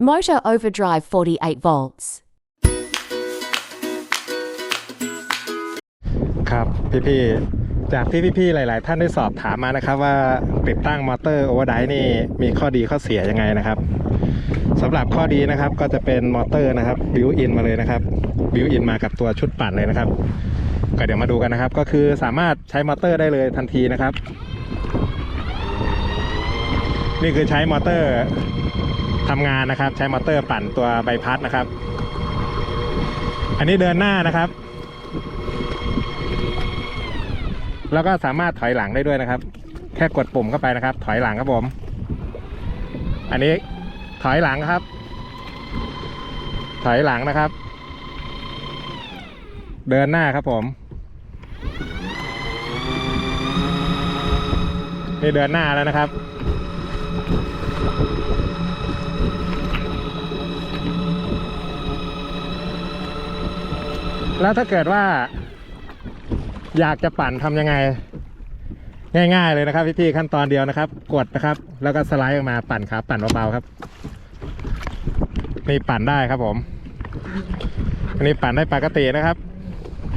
Motor overdrive 48 volts. ครับพี่ๆจากที่พี่ๆหลาย ๆ ท่านได้สอบถามมานะครับว่าติดตั้งมอเตอร์โอเวอร์ไดนี่มีข้อดีข้อเสียยังไงนะครับสำหรับข้อดีนะครับก็จะเป็นมอเตอร์นะครับบิวอินมาเลยนะครับบิวอินมากับตัวชุดปั่นเลยนะครับ ก็เดี๋ยวมาดูกันนะครับ ก็คือสามารถใช้มอเตอร์ได้เลยทันทีนะครับ นี่คือใช้มอเตอร์ ทำงานนะครับ ใช้มอเตอร์ปั่นตัวใบพัดนะครับ อันนี้เดินหน้านะครับ แล้วก็สามารถถอยหลังได้ด้วยนะครับ แค่กดปุ่มเข้าไปนะครับ ถอยหลังครับผม อันนี้ถอยหลังครับ ถอยหลังนะครับ เดินหน้าครับผมนี่เดินหน้าแล้วนะครับ แล้วถ้าเกิดว่า อยากจะปั่นทำยังไง ง่าย ๆ เลยนะครับพี่ๆขั้นตอนเดียวนะครับ กดนะครับ แล้วก็สไลด์ออกมาปั่นขาปั่นเบาๆครับนี่ปั่นได้ครับผม อันนี้ปั่นได้ปกตินะครับ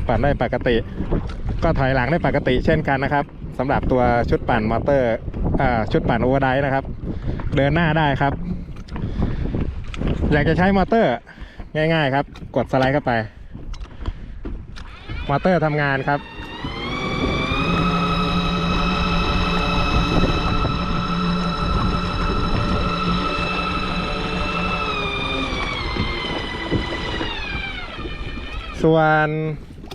ปั่นได้ปกติ ก็ถอยหลังได้ปกติเช่นกันนะครับสำหรับตัวชุดปั่นมอเตอร์อ่าชุดปั่นโอเวอร์ไดนะครับ เดินหน้าได้ครับ อยากจะใช้มอเตอร์ง่าย ๆ ครับ กดสไลด์เข้าไป มอเตอร์ทำงานครับส่วน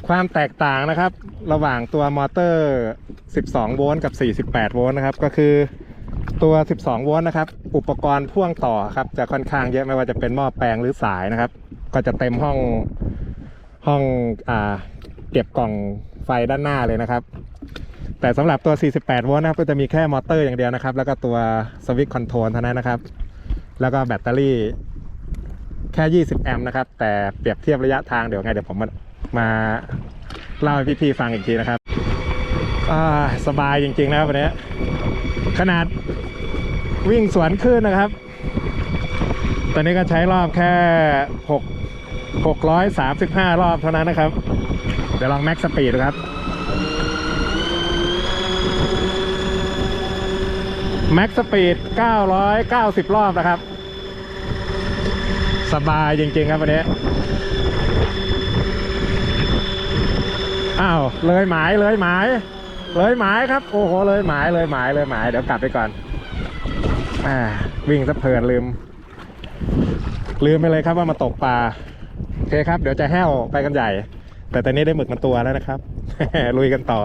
ความแตกต่างนะครับ ระหว่างตัวมอเตอร์ 12 โวลต์กับ 48 โวลต์นะครับ ก็คือตัว 12 โวลต์นะครับ อุปกรณ์พ่วงต่อครับ จะค่อนข้างเยอะไม่ว่าจะเป็นหม้อแปลงหรือสายนะครับ ก็จะเต็มห้องห้องอ่า เก็บกล่องไฟด้านหน้าเลยนะครับ แต่สำหรับตัว 48 โวลต์นะครับก็จะมีแค่มอเตอร์อย่างเดียวนะครับ แล้วก็ตัวสวิตช์คอนโทรลเท่านั้นนะครับ แล้วก็แบตเตอรี่แค่ 20 แอมป์นะครับ แต่เปรียบเทียบระยะทางเดี๋ยวไงเดี๋ยวผมมามาเล่าให้พี่ๆฟังอีกทีนะครับสบายจริงๆนะครับวันนี้ขนาดวิ่งสวนขึ้นนะครับ ตอนนี้ก็ใช้รอบแค่ 6 635 รอบเท่านั้นนะครับ ดี๋ยวลองแม็กสปีดครับแม็กสปีด 990 รอบนะครับ สบายจริง ๆ ครับวันนี้ อ้าว เลยหมายเลยหมาย เลยหมายครับ โอ้โห เลยหมายเลยหมายเลยหมาย เดี๋ยวกลับไปก่อน อ่า วิ่งสะเพลินลืม ลืมไปเลยครับว่ามาตกปลา โอเคครับ เดี๋ยวจะแห้วไปกันใหญ่ แต่ตอนนี้ได้หมึกมาตัวแล้วนะครับ ลุยกันต่อ